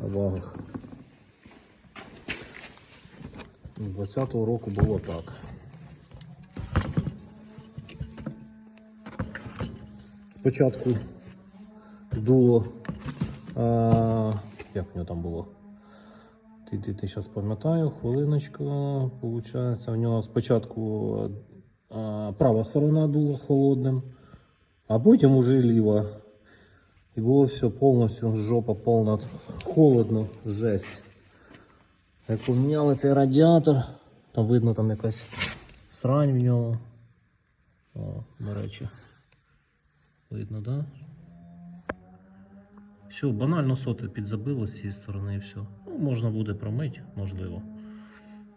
на вагах. 20-го року було так. Спочатку дуло. А, як в нього там було? Ти, ти, ти зараз пам'ятаю, хвилиночку. Получається, у нього спочатку а, права сторона дула холодним, а потім уже ліва. І було все повністю, жопа повна, холодно, жесть. Як поміняли цей радіатор, там видно там якась срань в ньому. О, до речі. Видно? Да? Все, банально соти підзабило з цієї сторони і все. Ну, можна буде промити, можливо.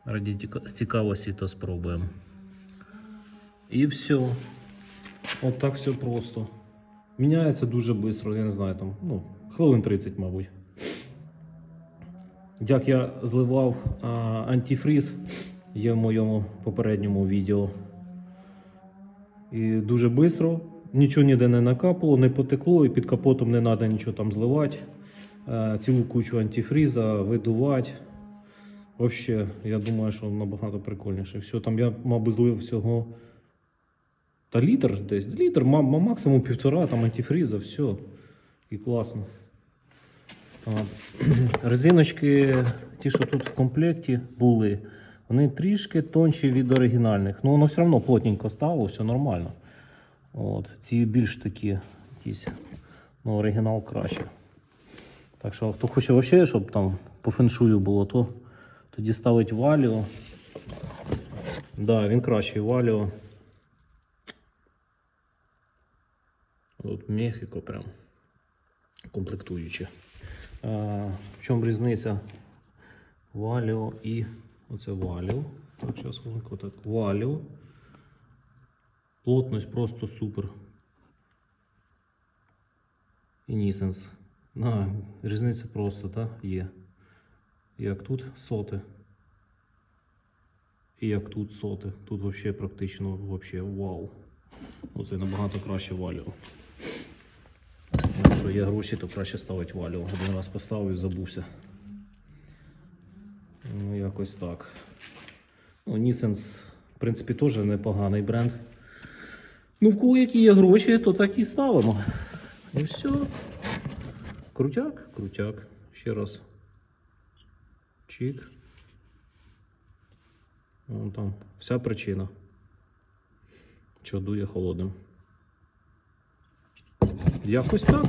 Раді цікавості то спробуємо. І все. От так все просто. Міняється дуже швидко, я не знаю, там, ну, хвилин 30, мабуть. Як я зливав а, антифріз, є в моєму попередньому відео. І дуже швидко, нічого ніде не накапало, не потекло, і під капотом не треба нічого там зливати. Е, Цілу кучу антифріза, видувати. Взагалі, я думаю, що набагато прикольніше. Все, там я, мабуть, злив всього. Та літр десь. Літр, ма- ма- максимум півтора, там антифріза, все. І класно. Резиночки, ті, що тут в комплекті були, вони трішки тонші від оригінальних. Ну, воно все одно плотненько стало, все нормально. От, ці більш такі якісь, ну, оригінал краще. Так що, хто хоче взагалі, щоб там по феншую було, то тоді ставить валіо. Да, він кращий валіо. От Мехіко прям комплектуючи. А, в чому різниця Валіо і оце Валіо. Так, зараз хвилинку так. Валіо. Плотність просто супер. І Нісенс. На, різниця просто, так, є. Як тут соти. І як тут соти. Тут взагалі практично вообще вау. Оце набагато краще валіо. Якщо є гроші, то краще ставити валіо. Один раз поставив і забувся. Ну, якось так. Ну, Нісенс, в принципі, теж непоганий бренд. Ну, в кого які є гроші, то так і ставимо. І все. Крутяк, крутяк. Ще раз. Чик. Вон там вся причина. Що дує холодним. Якось так.